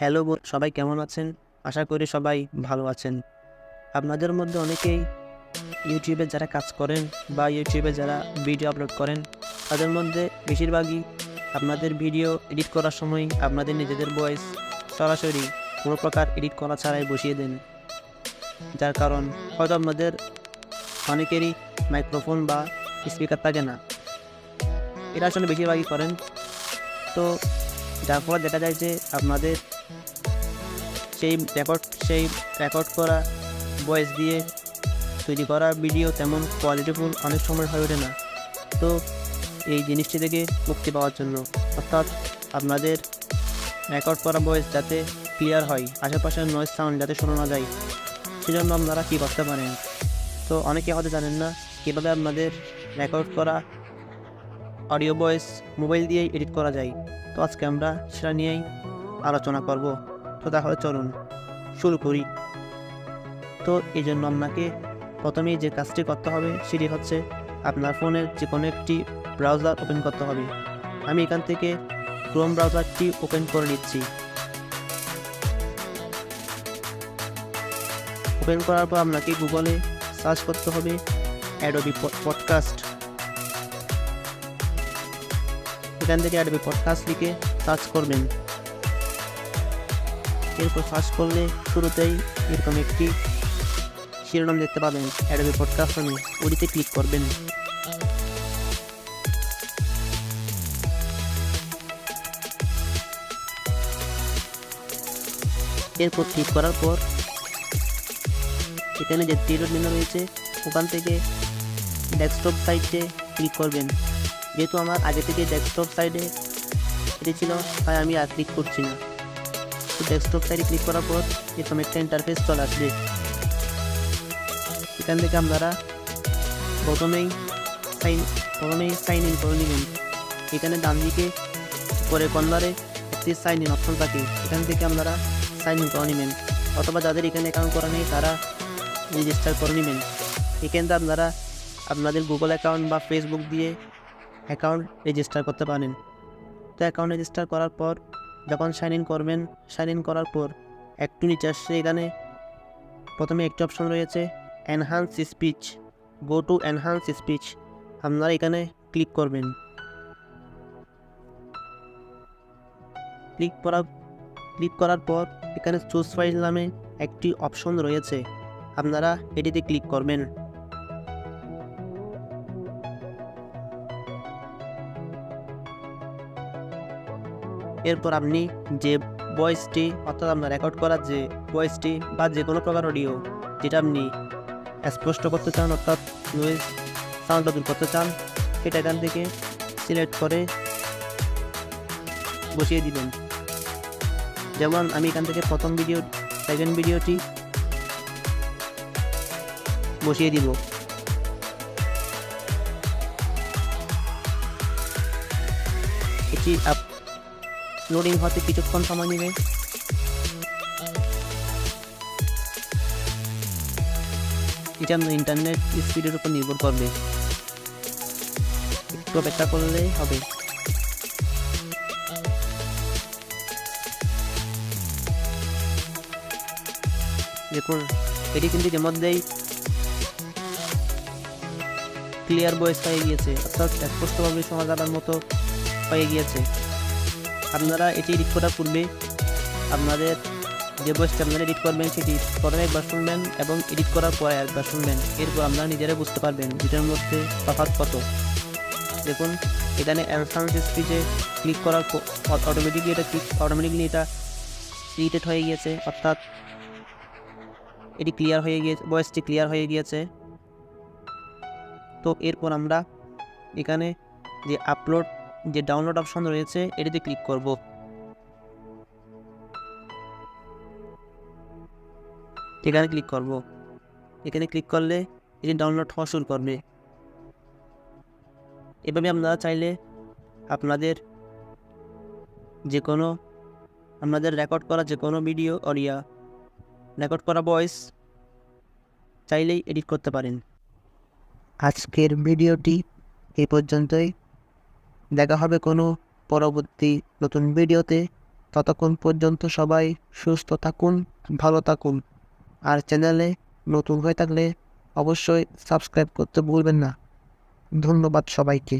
Hello সবাই কেমন আছেন? আশা করি সবাই ভালো আছেন। আপনাদের মধ্যে অনেকেই ইউটিউবে যারা কাজ করেন বা ইউটিউবে যারা ভিডিও আপলোড করেন, তাদের মধ্যে বেশিরভাগই আপনাদের ভিডিও এডিট করার সময় আপনাদের নিজেদের ভয়েস সরাসরি কোনো প্রকার এডিট করা ছাড়াই বসিয়ে দেন। যার কারণ হয়তো আপনাদের অনেকেরই মাইক্রোফোন বা স্পিকার থাকে না। এটা আসলে বেশিরভাগই করেন। তো যার ফলে দেখা যায় যে আপনাদের সেই রেকর্ড সেই রেকর্ড করা ভয়েস দিয়ে তৈরি করা ভিডিও তেমন কোয়ালিটিফুল অনেক সময় হয়ে ওঠে না। তো এই জিনিসটি থেকে মুক্তি পাওয়ার জন্য অর্থাৎ আপনাদের রেকর্ড করা ভয়েস যাতে ক্লিয়ার হয়, আশেপাশের নয়েজ সাউন্ড যাতে শোনা না যায়, সেজন্য আপনারা কী করতে পারেন? তো অনেকে হয়তো জানেন না, কীভাবে আপনাদের রেকর্ড করা অডিও ভয়েস মোবাইল দিয়েই এডিট করা যায়। তো আজকে আমরা সেটা নিয়েই আলোচনা করব। তো তাহলে চলুন, শুরু করি। তো এই জন্য আপনাকে প্রথমেই যে কাজটি করতে হবে, সেটি হচ্ছে আপনার ফোনের যে কোনো একটি ব্রাউজার ওপেন করতে হবে। আমি এখান থেকে ক্রোম ব্রাউজারটি ওপেন করে নিচ্ছি। ওপেন করার পর আপনাকে গুগলে সার্চ করতে হবে অ্যাডোবি পডকাস্ট এখান থেকে অ্যাডোবি পডকাস্ট লিখে সার্চ করবেন। এরপর সার্চ করলে শুরুতেই এরকম একটি শিরোনাম দেখতে পাবেন। অ্যাডোবি পডকাস্ট নামে। ওটিতে ক্লিক করবেন। এরপর ক্লিক করার পর এখানে যে মেনু রয়েছে, ওখান থেকে ডেস্কটপ সাইটে ক্লিক করবেন। যেহেতু আমার আগে থেকে ডেস্কটপ সাইডে এটি ছিল, তাই আমি আর ক্লিক করছি না। তো ডেস্কটপ সাইডে ক্লিক করার পর এরকম একটা ইন্টারফেস চলে আসবে। এখান থেকে আপনারা প্রথমেই সাইন প্রথমেই সাইন ইন করে নেবেন। এখানে ডান দিকে পরে কর্নারে একটি সাইন ইন অপশন থাকে। এখান থেকে আপনারা সাইন ইন করে নেবেন। অথবা যাদের এখানে অ্যাকাউন্ট করা নেই, তারা রেজিস্টার করে নেবেন। এখান থেকে আপনারা আপনাদের গুগল অ্যাকাউন্ট বা ফেসবুক দিয়ে অ্যাকাউন্ট রেজিস্টার করতে পারেন। তো অ্যাকাউন্ট রেজিস্টার করার পর যখন সাইন ইন করবেন সাইন ইন করার পর একটু নিচে আসছে এখানে। প্রথমে একটি অপশন রয়েছে enhance speech go to enhance speech আপনারা এখানে ক্লিক করবেন। ক্লিক করার ক্লিক করার পর এখানে চুজ ফাইল নামে একটি অপশন রয়েছে। আপনারা এটিতে ক্লিক করবেন। এরপর আপনি যে ভয়েসটি অর্থাৎ আপনার রেকর্ড করার যে ভয়েসটি বা যে কোনো প্রকার অডিও যেটা আপনি স্পষ্ট করতে চান, অর্থাৎ নয়েজ সাউন্ডটা দূর করতে চান, সেটা এখান থেকে সিলেক্ট করে বসিয়ে দিবেন। যেমন আমি এখান থেকে প্রথম ভিডিও সেকেন্ড ভিডিওটি বসিয়ে দিব। এটি আপ লোডিং হতে কিছুক্ষণ সময় নেবে। এটা আপনার ইন্টারনেট স্পিডের উপর নির্ভর করবে। একটু অপেক্ষা করলেই হবে। দেখুন, এটি কিন্তু ইতিমধ্যেই ক্লিয়ার ভয়েস হয়ে গিয়েছে। অর্থাৎ স্পষ্টভাবে শোনা মতো হয়ে গিয়েছে। আপনারা এটি এডিট করার পূর্বে আপনাদের যে ভয়েসটা আপনারা এডিট করবেন, সেটি প্রথমে একবার শুনবেন এবং এডিট করার পরে একবার শুনবেন। এরপর আপনারা নিজেরাই বুঝতে পারবেন দুটার মধ্যে তফাৎ কত। দেখুন, এখানে অ্যানসান্স স্পিচে ক্লিক করার অটোমেটিকলি এটা ক্লিক অটোমেটিকলি এটা ক্রিয়েটেড হয়ে গিয়েছে, অর্থাৎ এটি ক্লিয়ার হয়ে গিয়েছে ভয়েসটি ক্লিয়ার হয়ে গিয়েছে। তো এরপর আমরা এখানে যে আপলোড যে ডাউনলোড অপশন রয়েছে, এটিতে ক্লিক করব। এখানে ক্লিক করব। এখানে ক্লিক করলে এটি ডাউনলোড হওয়া শুরু করবে। এভাবে আপনারা চাইলে আপনাদের যে কোনো আপনাদের রেকর্ড করা যে কোনো ভিডিও অডিয়া রেকর্ড করা ভয়েস চাইলেই এডিট করতে পারেন। আজকের ভিডিওটি এ পর্যন্তই। দেখা হবে কোনো পরবর্তী নতুন ভিডিওতে। ততক্ষণ পর্যন্ত সবাই সুস্থ থাকুন, ভালো থাকুন। আর চ্যানেলে নতুন হয়ে থাকলে অবশ্যই সাবস্ক্রাইব করতে ভুলবেন না। ধন্যবাদ সবাইকে।